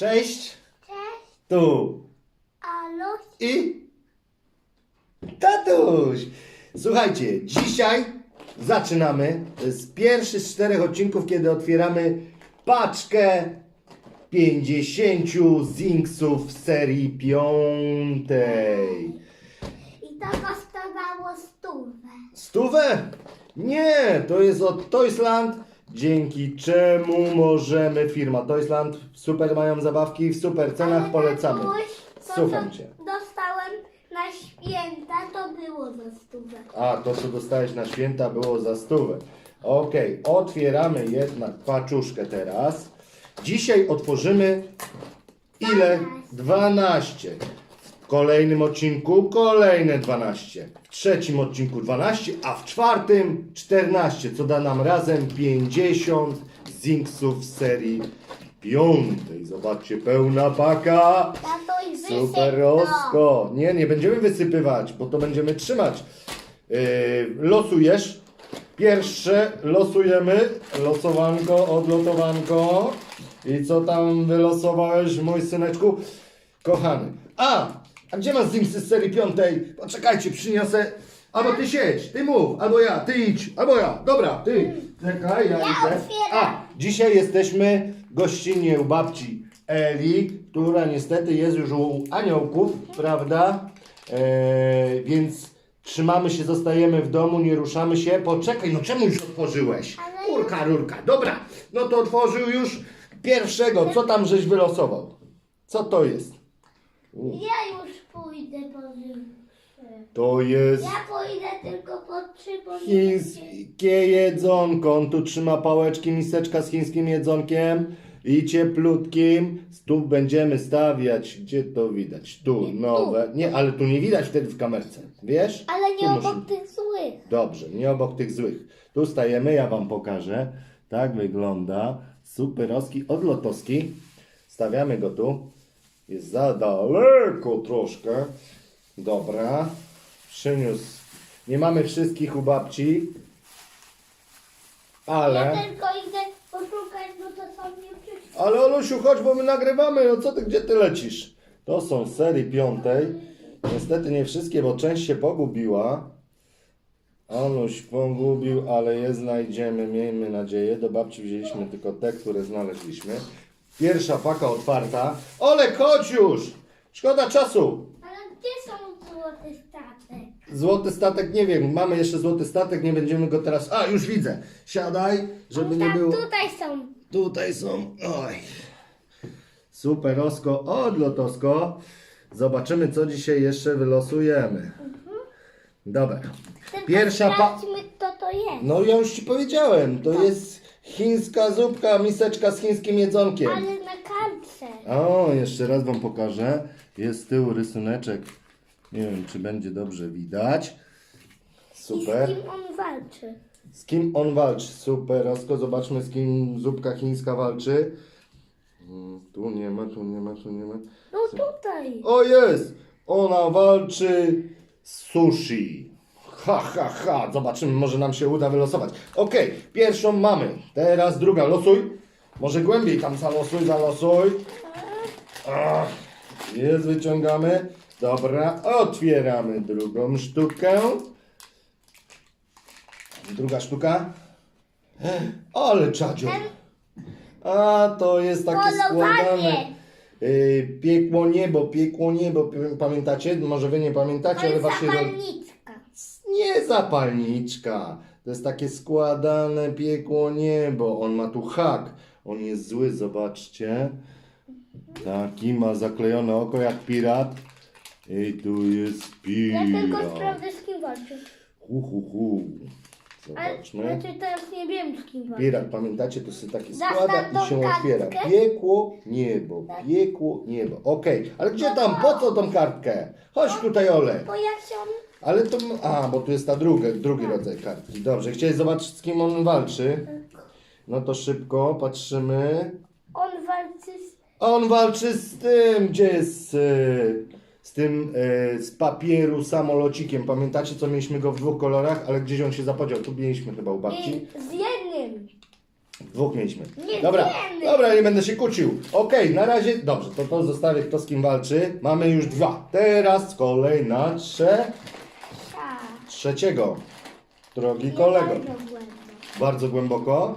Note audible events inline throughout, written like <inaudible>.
Cześć. Cześć, Tu. Aluś. I tatuś. Słuchajcie, dzisiaj zaczynamy. Jest pierwszy z czterech odcinków, kiedy otwieramy paczkę 50 Zinksów z serii piątej. I to kosztowało stówę. Stówę? Nie, to jest od Toysland, dzięki czemu możemy, firma Toysland, super mają zabawki, w super cenach, polecamy. Słucham Cię. dostałem na święta, to było za stówę. A, to co dostałeś na święta było za stówę. Okej, otwieramy jednak paczuszkę teraz. Dzisiaj otworzymy ile? 12. W kolejnym odcinku kolejne 12. W trzecim odcinku 12, a w czwartym 14, co da nam razem 50 Zinksów z serii piątej. Zobaczcie, pełna paka. Wysyp Super to. Rosko. Nie, nie będziemy wysypywać, bo to będziemy trzymać. Yy, losujesz. Pierwsze losujemy. Losowanko, odlotowanko. I co tam wylosowałeś, mój syneczku? Kochany. A! A gdzie masz Zinksy z serii piątej? Poczekajcie, przyniosę. Albo ty siedź, ty mów, albo ja, ty idź, albo ja. Dobra, ty. Czekaj, ja, idę. A, dzisiaj jesteśmy gościnnie u babci Eli, która niestety jest już u aniołków, prawda? Eee, więc trzymamy się, zostajemy w domu, nie ruszamy się. Poczekaj, no czemu już otworzyłeś? Kurka, rurka. Dobra, no to otworzył już pierwszego. Co tam żeś wylosował? Co to jest? Ja już pójdę po. To jest Ja pójdę tylko po trzy, bo nie chińskie jedzonko. On tu trzyma pałeczki, miseczka z chińskim jedzonkiem i cieplutkim. Tu będziemy stawiać, gdzie to widać? Tu, Nie, nowe. Nie, ale tu nie widać wtedy w kamerce. Wiesz? Ale nie Tu obok musimy- tych złych. Dobrze, nie obok tych złych. Tu stajemy, ja Wam pokażę. Tak wygląda superowski odlotowski. Stawiamy go tu. Jest za daleko troszkę. Dobra. Przyniósł. Nie mamy wszystkich u babci. Ale... Ja tylko idę poszukać, bo to są nie wszystkie. Ale Olusiu, chodź, bo my nagrywamy. No co ty, gdzie ty lecisz? To są z serii piątej. Niestety nie wszystkie, bo część się pogubiła. Oluś pogubił, ale je znajdziemy, miejmy nadzieję. Do babci wzięliśmy tylko te, które znaleźliśmy. Pierwsza paka otwarta. Olek, chodź już! Szkoda czasu. Ale gdzie są złoty statek? Złoty statek, nie wiem, mamy jeszcze złoty statek, nie będziemy go teraz... A, już widzę. Siadaj, żeby nie tak, było... tutaj są. Tutaj są. Oj. Superosko, odlotosko. Zobaczymy, co dzisiaj jeszcze wylosujemy. Dobra. Tylko Pierwsza pa... sprawdźmy, kto to jest. No ja już ci powiedziałem, to jest chińska zupka, miseczka z chińskim jedzonkiem. Ale na kartce. O, jeszcze raz wam pokażę. Jest z tyłu rysuneczek. Nie wiem, czy będzie dobrze widać. Super. I z kim on walczy? Z kim on walczy? Super, Rosko, zobaczmy z kim zupka chińska walczy. Mm, Tu nie ma, tu nie ma, tu nie ma. No tutaj. O jest! Ona walczy z sushi. Ha, ha, ha. Zobaczymy, może nam się uda wylosować. Okej, pierwszą mamy. Teraz druga. Losuj. Może głębiej tam zalosuj, zalosuj. Ach, jest, wyciągamy. Dobra, otwieramy drugą sztukę. Druga sztuka. Ale czadzior. A, to jest takie składane. Yy, piekło niebo, piekło niebo, pamiętacie? Może wy nie pamiętacie, ale właśnie... zapalniczka. Nie zapalniczka. To jest takie składane piekło niebo. On ma tu hak. On jest zły, zobaczcie. Taki ma zaklejone oko jak pirat. I tu jest Ja tylko pirat. sprawdzę, z kim walczy. Hu, hu, hu. Ale Zobaczmy. znaczy teraz nie wiem, z kim walczy. Pirat, pamiętacie, to się takie składa tą i się kartkę? otwiera. Piekło, niebo, piekło, niebo. Okej, ale gdzie tam, po co tą kartkę? Chodź tutaj, Ole. Bo się on... Ale to, a, bo tu jest ta druga, drugi rodzaj kartki. Dobrze, chciałeś zobaczyć, z kim on walczy? No to szybko, patrzymy. On walczy z... On walczy z tym, gdzie jest, e, z tym, e, z papieru samolocikiem. Pamiętacie, co mieliśmy go w dwóch kolorach, ale gdzieś on się zapodział. Tu mieliśmy chyba u babci. I z jednym. Dwóch mieliśmy. Nie Dobra, wiemy. dobra, nie będę się kłócił. Okej, na razie, dobrze, to to zostawię, kto z kim walczy. Mamy już dwa. Teraz kolej na trze... Trzeciego. Drogi kolego. bardzo głęboko. Bardzo głęboko.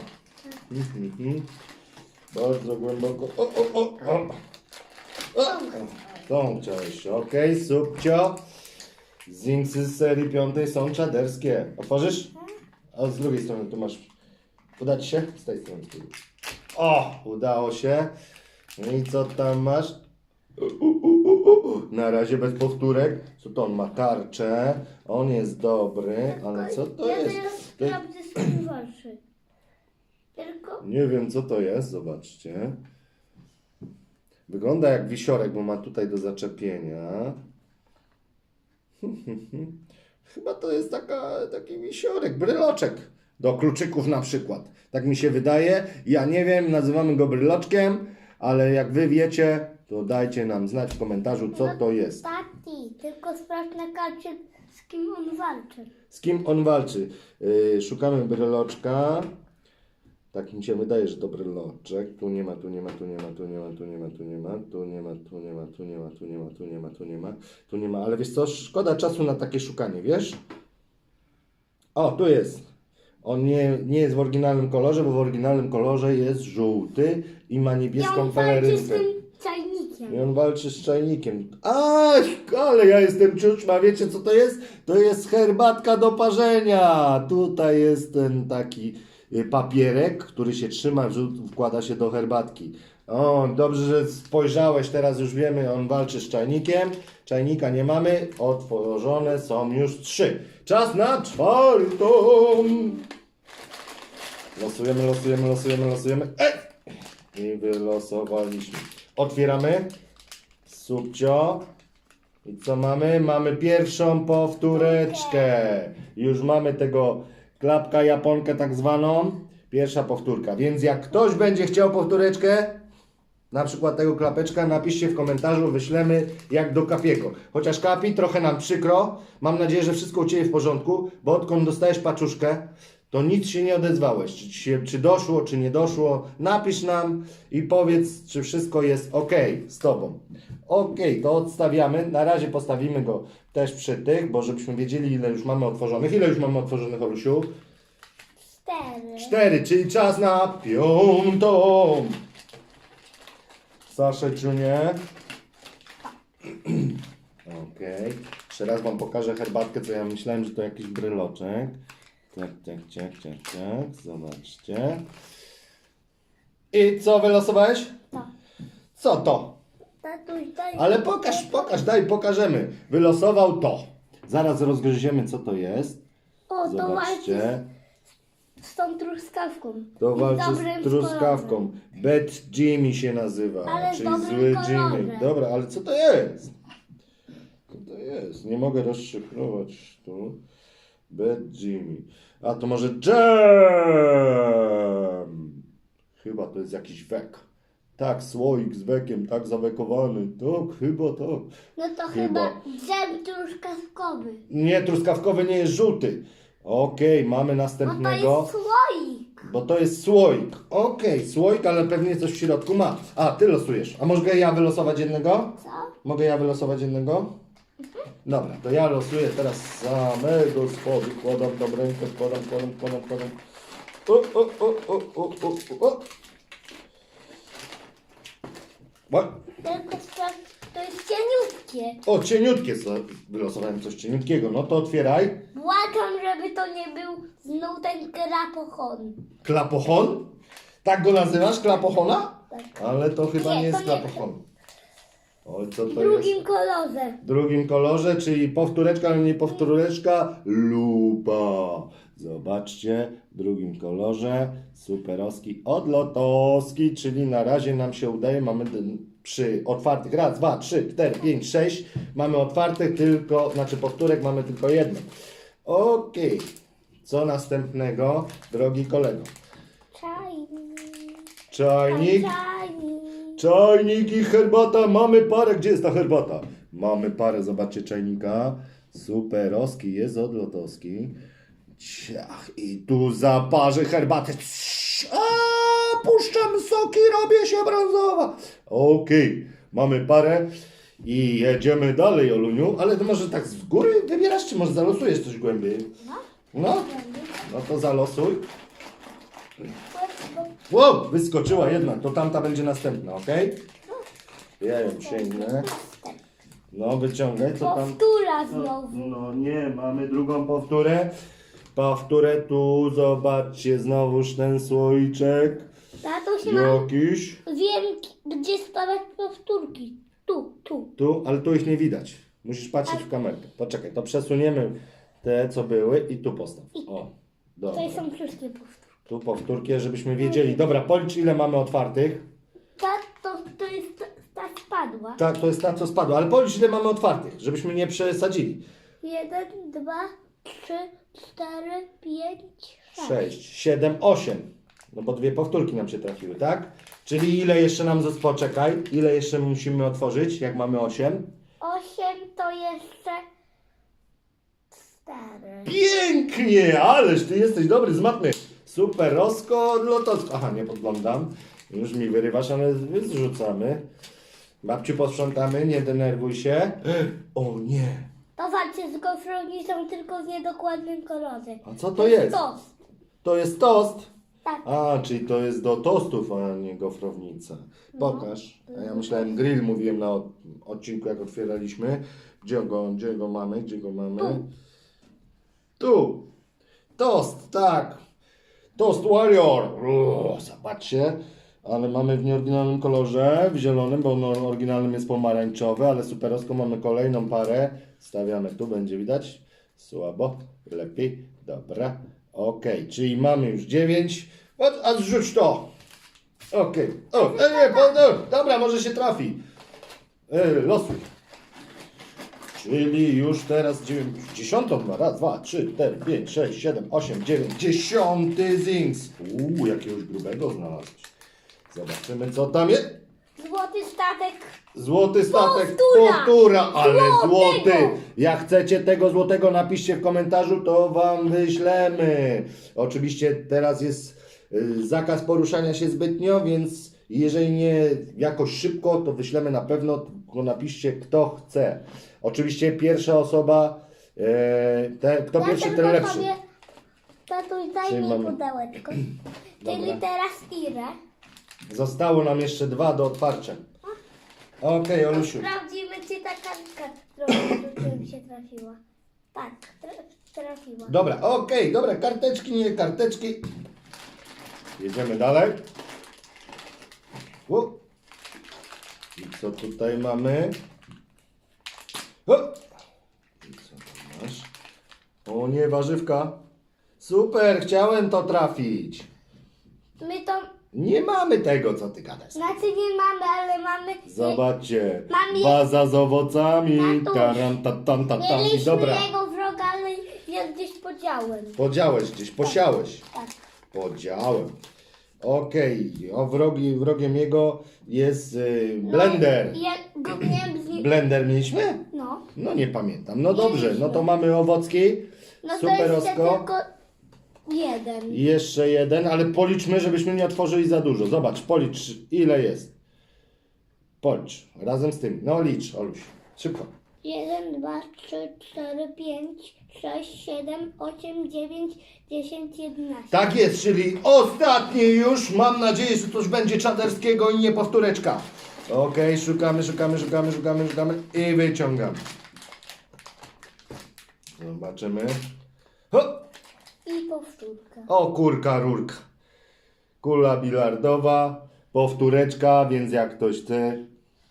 Mhm, mhm. Bardzo głęboko. O, o, o, o. o. Tą chciałeś. Okej, subcio. Zinksy z serii piątej są czaderskie. Otworzysz? A z drugiej strony tu masz. Uda ci się? Z tej strony. O! Udało się. No I co tam masz? U, u, u. Na razie bez powtórek. Co to on ma? Tarczę. On jest dobry, ale co to ja jest? teraz To- sprawdzę z kim walczy. Tylko Nie wiem co to jest, zobaczcie. Wygląda jak wisiorek, bo ma tutaj do zaczepienia. <laughs> Chyba to jest taka, taki wisiorek, bryloczek. Do kluczyków na przykład. Tak mi się wydaje. Ja nie wiem, nazywamy go bryloczkiem, ale jak wy wiecie, to dajcie nam znać w komentarzu, co to jest. Tati, tylko sprawdź na karcie z kim on walczy. Z kim on walczy? Yy, szukamy bryloczka. Tak mi się wydaje, że to bryloczek. Tu nie ma, tu nie ma, tu nie ma, tu nie ma, tu nie ma, tu nie ma, tu nie ma, tu nie ma, tu nie ma, tu nie ma, tu nie ma, tu nie ma, tu nie ma. Ale wiesz co, szkoda czasu na takie szukanie, wiesz? O, tu jest. On nie, nie jest w oryginalnym kolorze, bo w oryginalnym kolorze jest żółty i ma niebieską pelerynkę. Czajnikiem. I on walczy z czajnikiem. A, ale ja jestem ciuczma, wiecie co to jest? To jest herbatka do parzenia. Tutaj jest ten taki y, papierek, który się trzyma, wkłada się do herbatki. O, dobrze, że spojrzałeś, teraz już wiemy, on walczy z czajnikiem. Czajnika nie mamy, otworzone są już trzy. Czas na czwartą. Losujemy, losujemy, losujemy, losujemy. Ej! I wylosowaliśmy. Otwieramy. Subcio. I co mamy? Mamy pierwszą powtóreczkę. Już mamy tego klapka japonkę tak zwaną. Pierwsza powtórka. Więc jak ktoś będzie chciał powtóreczkę, na przykład tego klapeczka, napiszcie w komentarzu, wyślemy jak do Kapiego. Chociaż Kapi, trochę nam przykro. Mam nadzieję, że wszystko u Ciebie w porządku, bo odkąd dostajesz paczuszkę, to nic się nie odezwałeś. Czy, się, czy doszło, czy nie doszło. Napisz nam i powiedz, czy wszystko jest ok z Tobą. Ok, to odstawiamy. Na razie postawimy go też przy tych, bo żebyśmy wiedzieli, ile już mamy otworzonych. Ile już mamy otworzonych, Olusiu? Cztery. Cztery, czyli czas na piątą. Sasze Junie. <clears throat> Okej. Jeszcze raz wam pokażę herbatkę, co ja myślałem, że to jakiś bryloczek. Tak, tak, tak, tak, tak. Zobaczcie. I co wylosowałeś? To. Co to? Tatuś, daj. Ale pokaż, pokaż, daj, pokażemy. Wylosował to. Zaraz rozgryziemy, co to jest. O, to walczy Zobaczcie. z tą truskawką. To I walczy dobrym z truskawką. Bad Jimmy się nazywa, Ale czyli dobrym zły. Jimmy. Dobra, ale co to jest? Co to jest? Nie mogę rozszyfrować tu. Bad Jimmy. A to może Jam! Chyba to jest jakiś wek. Tak, słoik z wekiem, tak zawekowany. Tak, chyba tak. No to Chyba. dżem truskawkowy. Nie, truskawkowy nie jest żółty. Okej, mamy No to następnego. jest słoik. Bo to jest słoik. Okej, słoik, ale pewnie coś w środku ma. A, ty losujesz. A mogę ja wylosować jednego? Co? Mogę ja wylosować jednego? Dobra, to ja losuję teraz samego spodu. Kładam tam rękę, kładam, kładam, kładam, kładam. O, o, o, o, o, o, o. Tylko sprawdź, to jest cieniutkie. o cieniutkie. Wylosowałem coś cieniutkiego. No to otwieraj. Błagam, żeby to nie był znów ten krapochon. Klapochon? Tak go nazywasz? Klapochona? Tak. Ale to chyba Nie, nie jest nie. klapochon. Oj, co W to jest? drugim kolorze. W drugim kolorze, czyli powtóreczka, ale nie powtóreczka, lupa. Zobaczcie, w drugim kolorze, superowski, odlotowski, czyli na razie nam się udaje, mamy przy otwartych, raz, dwa, trzy, cztery, pięć, sześć, mamy otwartych tylko, znaczy powtórek mamy tylko jedno. Okej, co następnego, drogi kolego? Czajnik. Czajnik, Czajnik. I herbata, mamy parę. Gdzie jest ta herbata? Mamy parę, zobaczcie, czajnika. Superowski jest odlotowski. Ciach, i tu zaparzy herbatę. A! puszczam soki, robię się brązowa. Okej, mamy parę i jedziemy dalej, Oluniu, ale to może tak z góry wybierasz, czy może zalosujesz coś głębiej? No. No, no to zalosuj. Wow, wyskoczyła jedna, to tamta będzie następna, ok? Ja ją sięgnę. No, wyciągaj, co tam? Powtóra No, znowu. no nie, mamy drugą powtórę. Powtórę tu, zobaczcie, znowuż ten słoiczek. Tato się ma... Jakiś. Wiem, gdzie stawiać powtórki. Tu, tu. Tu, ale tu ich nie widać. Musisz patrzeć w kamerkę. Poczekaj, to przesuniemy te, co były i tu postaw. O, dobra. Tutaj są wszystkie powtórki. Tu powtórki, żebyśmy wiedzieli. Dobra, policz ile mamy otwartych. Ta, to, to jest ta, ta spadła. Tak, to jest ta, co spadła, ale policz ile mamy otwartych, żebyśmy nie przesadzili. Jeden, dwa, trzy, cztery, pięć, sześć. 6, 7, 8. No bo dwie powtórki nam się trafiły, tak? Czyli ile jeszcze nam zostało? Poczekaj, ile jeszcze musimy otworzyć, jak mamy 8? Osiem to jeszcze cztery. Pięknie, ależ ty jesteś dobry z matmy. Super, Rosko, Lotowsko. Aha, nie podglądam. Już mi wyrywasz, ale zrzucamy. Babciu, posprzątamy, nie denerwuj się. <gasps> O nie. To walczy z gofrownicą tylko w niedokładnym kolorze. A co to jest? To. To jest tost. Tak. A, czyli to jest do tostów, a nie gofrownica. Pokaż. A ja myślałem grill, mówiłem na od- odcinku, jak otwieraliśmy. Gdzie go, gdzie go mamy? Gdzie go mamy? Tu. Tu. Tost, tak. Toast Warrior. Uuu, zobaczcie. Ale mamy w nieoryginalnym kolorze, w zielonym, bo no, oryginalnym jest pomarańczowy, ale superowsko mamy kolejną parę. Stawiamy tu, będzie widać. Słabo, lepiej, dobra. Okej, czyli mamy już 9. A zrzuć to. Okej. O, e, nie, bo, no, dobra, może się trafi. E, losuj. Czyli już teraz dziewię- dziesiątą raz, dwa, trzy, cztery, pięć, sześć, siedem, osiem, dziewięć, dziesiąty Zings. Uuu, jakiegoś grubego znalazłeś. Zobaczymy co tam jest. Złoty statek. Złoty statek, Powtóra. powtóra, ale Złotego. złoty. Jak chcecie tego złotego, napiszcie w komentarzu, to wam wyślemy. Oczywiście teraz jest y, zakaz poruszania się zbytnio, więc jeżeli nie jakoś szybko, to wyślemy na pewno, tylko napiszcie kto chce. Oczywiście pierwsza osoba, e, te, kto pierwszy, ten lepszy. sobie- Tatuś, daj Czyli mi mamy- pudełeczko. <clears throat> Dobra. Czyli teraz ile? Zostało nam jeszcze dwa do otwarcia. Okej, Olusiu. Sprawdzimy, czy ta kartka trochę <clears throat> mi się trafiła. Tak, tra- trafiła. Dobra, okej, dobra, karteczki, nie karteczki. Jedziemy dalej. U. I co tutaj mamy? O. I co tam masz? O nie, warzywka. Super, chciałem to trafić. My to, Nie mamy tego, co ty gadasz. znaczy nie mamy, ale mamy... Zobaczcie, Mam je- waza z owocami, Tatuś, taram, ta, tam, ta, tam i Mieliśmy dobra. jego wroga, ale ja gdzieś podziałem. Podziałeś gdzieś, posiałeś. Tak. Podziałem. Okej, o wrogi, wrogiem jego jest y, blender. Ja go miałem z nim... Blender mieliśmy? No. No nie pamiętam. No dobrze, no to mamy owocki. No to jeszcze Superosko. tylko jeden. I jeszcze jeden, ale policzmy, żebyśmy nie otworzyli za dużo. Zobacz, policz ile jest. Policz, razem z tym. No licz, Oluś. Szybko. Jeden, dwa, trzy, cztery, pięć, sześć, siedem, osiem, dziewięć, dziesięć, jedenaście. Tak jest, czyli ostatni już. Mam nadzieję, że to już będzie czaderskiego i nie powtóreczka. Okej, szukamy, szukamy, szukamy, szukamy, szukamy i wyciągamy. Zobaczymy. Ho! I powtórka. O kurka, rurka. Kula bilardowa, powtóreczka, więc jak ktoś chce,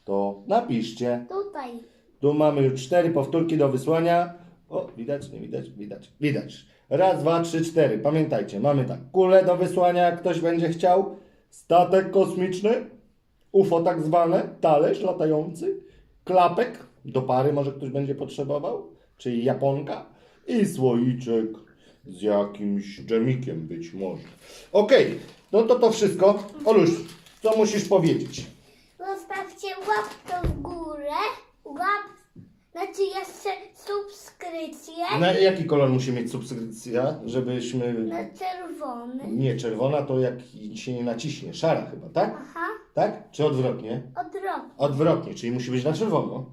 to napiszcie. Tutaj. Tu mamy już cztery powtórki do wysłania. O, widać, nie widać, widać, widać. Raz, dwa, trzy, cztery. Pamiętajcie, mamy tak, kulę do wysłania, ktoś będzie chciał, statek kosmiczny, UFO tak zwane, talerz latający, klapek, do pary może ktoś będzie potrzebował, czyli japonka i słoiczek z jakimś dżemikiem być może. Okej, no to to wszystko. Oluś, co musisz powiedzieć? Zostawcie łapkę w górę. Łap... Znaczy jeszcze subskrypcję. Na jaki kolor musi mieć subskrypcja, żebyśmy... na czerwony. Nie, czerwona to jak się nie naciśnie. Szara chyba, tak? Aha, Tak? Czy odwrotnie? odwrotnie. Odwrotnie, czyli musi być na czerwono.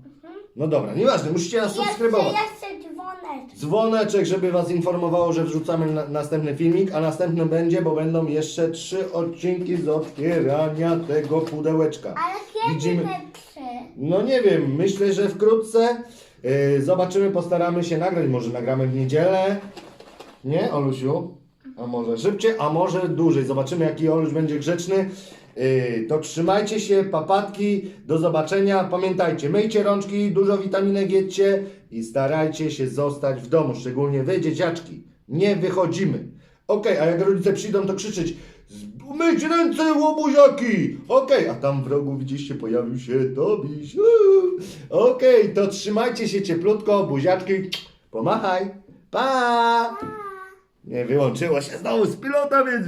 No dobra, nieważne, musicie nas Jeszcze, subskrybować. jeszcze dzwoneczek. Dzwoneczek, żeby Was informowało, że wrzucamy na, następny filmik, a następny będzie, bo będą jeszcze trzy odcinki z otwierania tego pudełeczka. Ale kiedy Widzimy- te? No nie wiem, myślę, że wkrótce yy, zobaczymy, postaramy się nagrać, może nagramy w niedzielę. Nie, Olusiu? A może szybciej, a może dłużej. Zobaczymy, jaki Oluś będzie grzeczny. Yy, to trzymajcie się, papatki, do zobaczenia. Pamiętajcie, myjcie rączki, dużo witaminek jedzcie i starajcie się zostać w domu, szczególnie wy, dzieciaczki. Nie wychodzimy. Okej, a jak rodzice przyjdą, to krzyczeć "Z- Myć ręce, łobuziaki! Okej, a tam w rogu widzieliście, pojawił się Tobiś. Okej, to trzymajcie się cieplutko, buziaczki. Pomachaj. Pa! Nie wyłączyło się znowu z pilota, więc...